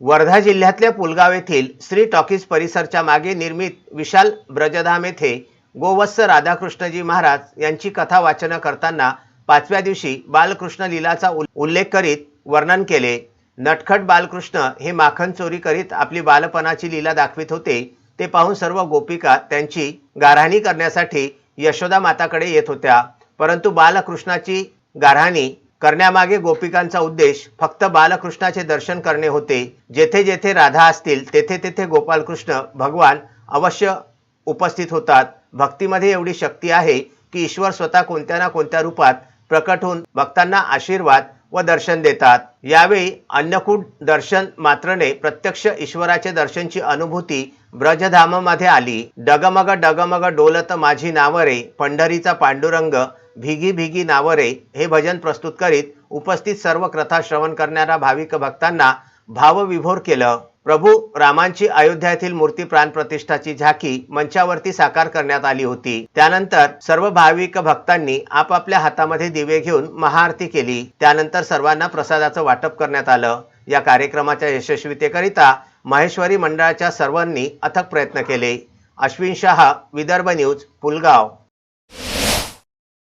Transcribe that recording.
वर्धा जिल्ह्यातल्या पुलगाव येथील श्री टॉकीज परिसरच्या मागे निर्मित विशाल ब्रजधाम येथे गोवत्स राधाकृष्णजी महाराज यांची कथा वाचन करताना पाचव्या दिवशी बालकृष्ण लीलाचा उल्लेख करीत वर्णन केले. नटखट बालकृष्ण हे माखन चोरी करीत आपली बालपणाची लीला दाखवित होते. ते पाहून सर्व गोपिका त्यांची गारहाणी करण्यासाठी यशोदा माताकडे येत होत्या. परंतु बालकृष्णाची गारहाणी करण्यामागे गोपिकांचा उद्देश फक्त बालकृष्णाचे दर्शन करणे होते. जेथे जेथे राधा असतील तेथे तेथे गोपालकृष्ण भगवान अवश्य उपस्थित होतात. भक्तीमध्ये एवढी शक्ती आहे की ईश्वर स्वतः कोणत्या ना कोणत्या रूपात प्रकट होऊन भक्तांना आशीर्वाद व दर्शन देतात. यावेळी अन्नकूट दर्शन मात्रने प्रत्यक्ष ईश्वराचे दर्शनची अनुभूती ब्रजधाममध्ये आली. डगमग डगमग डोलत माझी नावरे पंढरीचा पांडुरंग भिगी भिगी नावरे हे भजन प्रस्तुत करीत उपस्थित सर्व कथा श्रवण करणाऱ्या भाविक भक्तांना भावविभोर केलं. प्रभू रामांची अयोध्या येथील मूर्ती प्राण प्रतिष्ठाची झाकी मंचावरती साकार करण्यात आली होती. त्यानंतर सर्व भाविक भक्तांनी आपापल्या हातामध्ये दिवे घेऊन महाआरती केली. त्यानंतर सर्वांना प्रसादाचं वाटप करण्यात आलं. या कार्यक्रमाच्या यशस्वीतेकरिता महेश्वरी मंडळाच्या सर्वांनी अथक प्रयत्न केले. अश्विन शहा विदर्भ न्यूज पुलगाव.